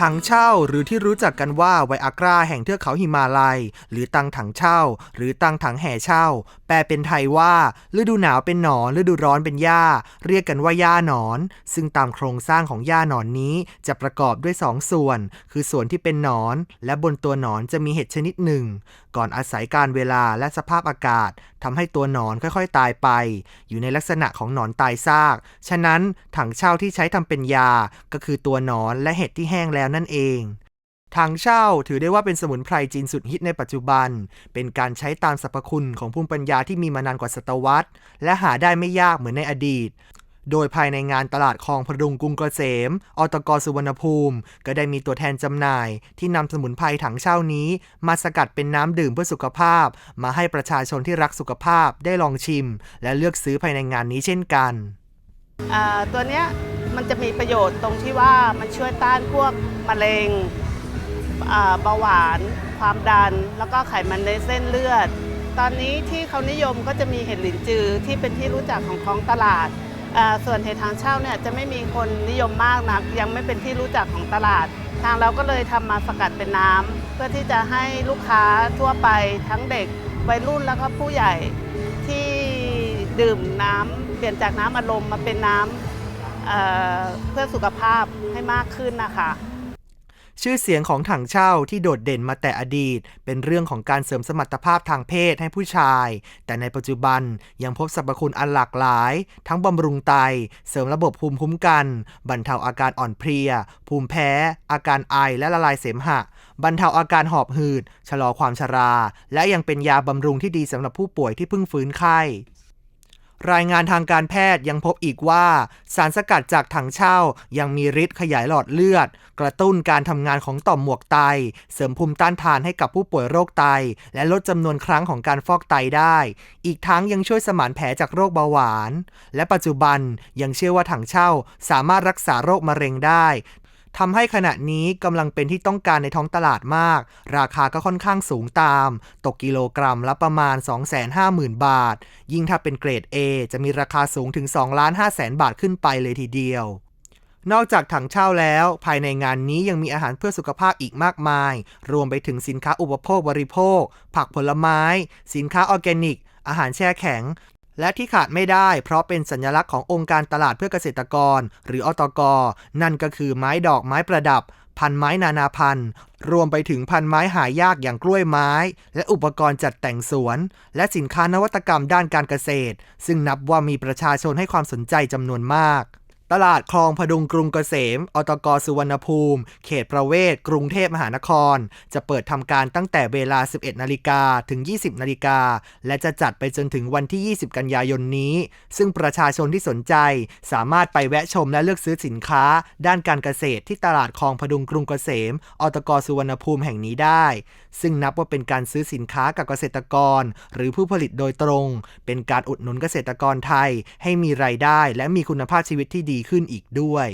ถังเช่าหรือที่รู้จักกันว่าไวอากราแห่งเทือกเขาหิมาลัย หรือตังถังเช่า หรือตังถังแห่เช่า แปลเป็นไทยว่า ฤดูหนาวเป็นหนอนฤดูร้อนเป็นหญ้า เรียกกันว่าหญ้าหนอน ซึ่งตามโครงสร้างของหญ้าหนอนนี้จะประกอบด้วยสองส่วน คือส่วนที่เป็นหนอน และบนตัวหนอนจะมีเห็ดชนิดหนึ่ง ก่อนอาศัยการเวลาและสภาพอากาศ ทำให้ตัวหนอนค่อยๆ ตายไป อยู่ในลักษณะของหนอนตายซาก ฉะนั้นถังเช่าที่ใช้ทำเป็นยา ก็คือตัวหนอนและเห็ดที่แห้งแล้วนั่นเองถังเช่าถือได้ว่าเป็นสมุนไพรจีนสุดฮิตในปัจจุบัน เป็นการใช้ตามสรรพคุณของภูมิปัญญาที่มีมานานกว่าศตวรรษ และหาได้ไม่ยากเหมือนในอดีต โดยภายในงานตลาดคลองพดุงกรุงเกษม อตกสุวรรณภูมิ ก็ได้มีตัวแทนจำหน่าย ที่นำสมุนไพรถังเช่านี้ มาสกัดเป็นน้ำดื่มเพื่อสุขภาพ มาให้ประชาชนที่รักสุขภาพได้ลองชิม และเลือกซื้อภายในงานนี้เช่นกัน ตัวเนี้ยมันจะมีประโยชน์ตรงที่ว่ามันช่วยต้านพวกมะเร็งเบาหวาน ความดัน แล้วก็ไขมันในเส้นเลือด ตอนนี้ที่เขานิยมก็จะมีเห็ดหลินจือที่เป็นที่รู้จักของท้องตลาด ส่วนเห็ดทางเช่าเนี่ยจะไม่มีคนนิยมมากนัก ยังไม่เป็นที่รู้จักของตลาด ทางเราก็เลยทำมาสกัดเป็นน้ำเพื่อที่จะให้ลูกค้าทั่วไปทั้งเด็กวัยรุ่นแล้วก็ผู้ใหญ่ที่ดื่มน้ำเปลี่ยนจากน้ำอารมณ์มาเป็นน้ำเเพื่อสุขภาพให้มากขึ้นนะคะ ชื่อเสียงของถังเช่าที่โดดเด่นมาแต่อดีต เป็นเรื่องของการเสริมสมรรถภาพทางเพศให้ผู้ชาย แต่ในปัจจุบันยังพบสรรพคุณอันหลากหลาย ทั้งบำรุงไต เสริมระบบภูมิคุ้มกัน บรรเทาอาการอ่อนเพลีย ภูมิแพ้ อาการไอและละลายเสมหะ บรรเทาอาการหอบหืด ชะลอความชรา และยังเป็นยาบำรุงที่ดีสำหรับผู้ป่วยที่เพิ่งฟื้นไข้ รายงานทางการแพทย์ยังพบอีกว่า สารสกัดจากถังเช่ายังมีฤทธิ์ขยายหลอดเลือด กระตุ้นการทำงานของต่อมหมวกไต เสริมภูมิต้านทานให้กับผู้ป่วยโรคไต และลดจำนวนครั้งของการฟอกไตได้ อีกทั้งยังช่วยสมานแผลจากโรคเบาหวาน และปัจจุบันยังเชื่อว่าถังเช่าสามารถรักษาโรคมะเร็งได้ ทำให้ขณะนี้กำลังเป็นที่ต้องการในท้องตลาดมาก ราคาก็ค่อนข้างสูงตาม ตกกิโลกรัมละประมาณ 250,000 บาท ยิ่งถ้าเป็นเกรด A จะมีราคาสูงถึง2ล้าน5แสนบาทขึ้นไปเลยทีเดียวนอกจากถังเช่าแล้ว ภายในงานนี้ยังมีอาหารเพื่อสุขภาพอีกมากมาย รวมไปถึงสินค้าอุปโภคบริโภค ผักผลไม้ สินค้าออร์แกนิก อาหารแช่แข็ง และที่ขาดไม่ได้เพราะเป็นสัญลักษณ์ขององค์การตลาดเพื่อเกษตรกร หรืออตก นั่นก็คือไม้ดอกไม้ประดับ พันไม้นานาพันธุ์ รวมไปถึงพันไม้หายากอย่างกล้วยไม้ และอุปกรณ์จัดแต่งสวน และสินค้านวัตกรรมด้านการเกษตร ซึ่งนับว่ามีประชาชนให้ความสนใจจำนวนมาก ตลาดคลองพดุงกรุงเกษม อตกสุวรรณภูมิ เขตประเวศ กรุงเทพมหานคร จะเปิดทำการตั้งแต่เวลา 11 นาฬิกาถึง 20 นาฬิกา และจะจัดไปจนถึงวันที่ 20 กันยายนนี้ ซึ่งประชาชนที่สนใจ สามารถไปแวะชมและเลือกซื้อสินค้า ด้านการเกษตรที่ตลาดคลองพดุงกรุงเกษม อตกสุวรรณภูมิแห่งนี้ได้ ซึ่งนับว่าเป็นการซื้อสินค้ากับเกษตรกร หรือผู้ผลิตโดยตรง เป็นการอุดหนุนเกษตรกรไทย ให้มีรายได้ และมีคุณภาพชีวิตที่ดีดีขึ้นอีกด้วย